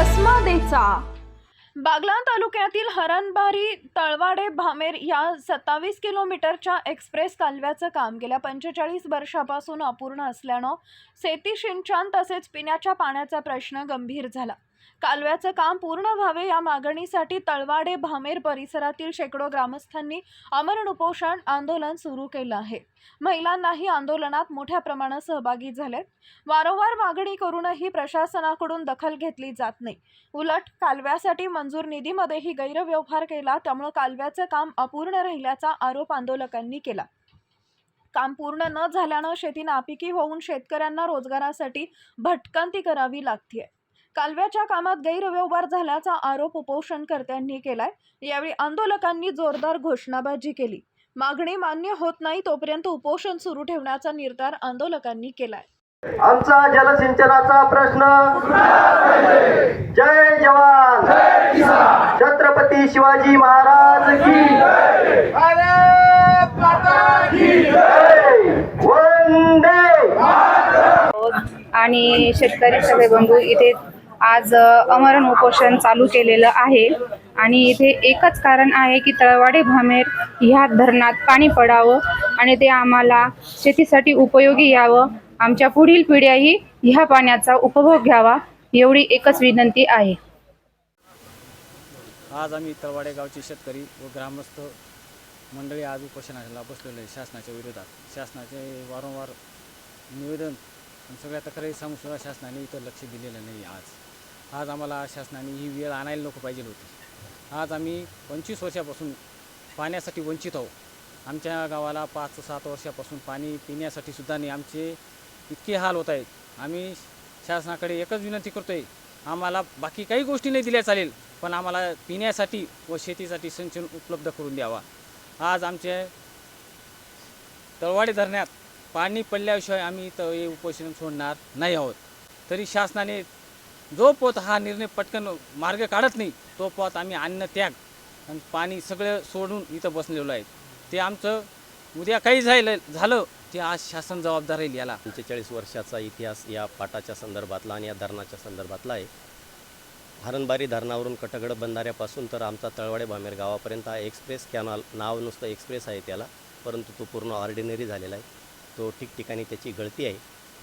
घ्यायचा बागलाण तालुक्यातील हरणबारी तळवाडे भामेर या सत्तावीस किलोमीटरच्या एक्सप्रेस कालव्याचं काम गेल्या पंचेचाळीस वर्षापासून अपूर्ण असल्यानं शेती सिंचन तसेच पिण्याच्या पाण्याचा प्रश्न गंभीर झाला. कालव्याचं काम पूर्ण व्हावे या मागणीसाठी तळवाडे भामेर परिसरातील शेकडो ग्रामस्थांनी अमरण उपोषण आंदोलन सुरू केलं आहे. महिलांनाही आंदोलनात मोठ्या प्रमाणात सहभागी झालेत. वारंवार मागणी करूनही प्रशासनाकडून दखल घेतली जात नाही. उलट कालव्यासाठी मंजूर निधीमध्येही गैरव्यवहार केला त्यामुळे कालव्याचं काम अपूर्ण राहिल्याचा आरोप आंदोलकांनी केला. काम पूर्ण न झाल्यानं शेती नापिकी होऊन शेतकऱ्यांना रोजगारासाठी भटकंती करावी लागतीये. कालव्याच्या कामात गैरव्यवहार झाल्याचा आरोप उपोषणकर्त्यांनी केलाय. यावेळी आंदोलकांनी जोरदार घोषणाबाजी केली. मागणी मान्य होत नाही तोपर्यंत उपोषण सुरू ठेवण्याचा निर्धार आंदोलकांनी केलाय. आमचा जलसिंचनाचा प्रश्न जय जवान. छत्रपती शिवाजी महाराज की भारत माता की जय. वंदे. आणि शेतकरी सगळे बंधू इथे आज अमरण उपोषण चालू केलेलं आहे. आणि इथे एकच कारण आहे की तळवाडे भामेर ह्या धरणात पाणी पडावं आणि ते आम्हाला शेतीसाठी उपयोगी यावं. आमच्या पुढील पिढ्याही ह्या पाण्याचा उपभोग घ्यावा एवढी एकच विनंती आहे. आज आम्ही तळवाडे गावचे शेतकरी व ग्रामस्थ मंडळी आज उपोषणाला बसलेले आहे शासनाच्या विरोधात. शासनाचे वारंवार निवेदन सगळ्या तक्रारी सांगून सुद्धा शासनाने इथं लक्ष दिलेलं नाही आज. आज आम्हाला शासनाने ही वेळ आणायला नको पाहिजे होती. आज आम्ही पंचवीस वर्षापासून पाण्यासाठी वंचित आहोत. आमच्या गावाला पाच सात वर्षापासून पाणी पिण्यासाठी सुद्धा नाही. आमचे इतके हाल होत आहेत. आम्ही शासनाकडे एकच विनंती करतो आहे आम्हाला बाकी काही गोष्टी नाही दिल्या चालेल पण आम्हाला पिण्यासाठी व शेतीसाठी सिंचन उपलब्ध करून द्यावा. आज आमचे तळवाडी धरणात पाणी पडल्याशिवाय आम्ही इथं हे उपोषण सोडणार नाही आहोत. तरी शासनाने जो पोत हा निर्णय पटकन मार्ग काढत नाही तो पोत आम्ही अन्न त्याग आणि पाणी सगळं सोडून इथं बसलेलो आहे. ते आमचं उद्या काही झालं झालं ते आज शासन जबाबदार राहील याला. पंचेचाळीस वर्षाचा इतिहास या पाटाच्या संदर्भातला आणि या धरणाच्या संदर्भातला आहे. हरणबारी धरणावरून कटगड बंधाऱ्यापासून तर आमचा तळवाडे भामेर गावापर्यंत हा एक्सप्रेस कॅनॉल नाव नुसतं एक्सप्रेस आहे त्याला परंतु तो पूर्ण ऑर्डिनरी झालेला आहे. तो ठिकठिकाणी त्याची गळती आहे.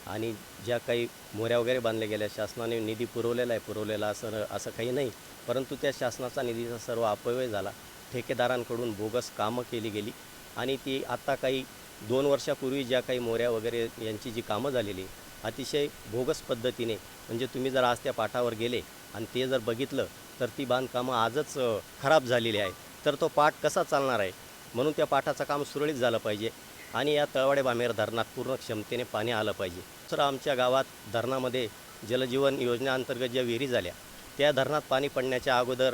आणि ज्या काही मोऱ्या वगैरे बांधल्या गेल्या शासनाने निधी पुरवलेला आहे पुरवलेला असं असं काही नाही. परंतु त्या शासनाचा निधीचा सर्व अपव्यय झाला. ठेकेदारांकडून बोगस कामं केली गेली आणि ती आत्ता काही दोन वर्षापूर्वी ज्या काही मोऱ्या वगैरे यांची जी कामं झालेली अतिशय बोगस पद्धतीने म्हणजे तुम्ही जर आज त्या पाठावर गेले आणि ते जर बघितलं तर ती बांधकामं आजच खराब झालेली आहे. तर तो पाठ कसा चालणार आहे? म्हणून त्या पाठाचं काम सुरळीत झालं पाहिजे. आणि या तळवाडे बामेर धरणात पूर्ण क्षमतेने पाणी आलं पाहिजे. तर आमच्या गावात धरणामध्ये जलजीवन योजनेअंतर्गत ज्या विहिरी झाल्या त्या धरणात पाणी पडण्याच्या अगोदर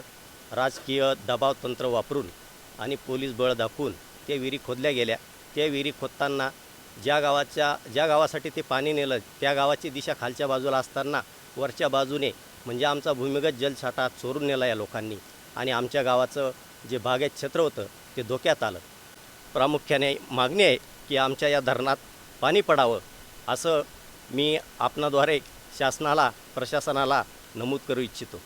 राजकीय दबाव तंत्र वापरून आणि पोलीस बळ दाखवून त्या विहिरी खोदल्या गेल्या. त्या विहिरी खोदताना ज्या गावाच्या ज्या गावासाठी ते पाणी नेलं त्या गावाची दिशा खालच्या बाजूला असताना वरच्या बाजूने म्हणजे आमचा भूमिगत जलसाठा चोरून नेला या लोकांनी. आणि आमच्या गावाचं जे बागेत क्षेत्र होतं ते धोक्यात आलं. प्रामुख्याने मागणी आहे की आमच्या या धरणात पाणी पडावं असं मी आपणाद्वारे शासनाला प्रशासनाला नमूद करू इच्छितो.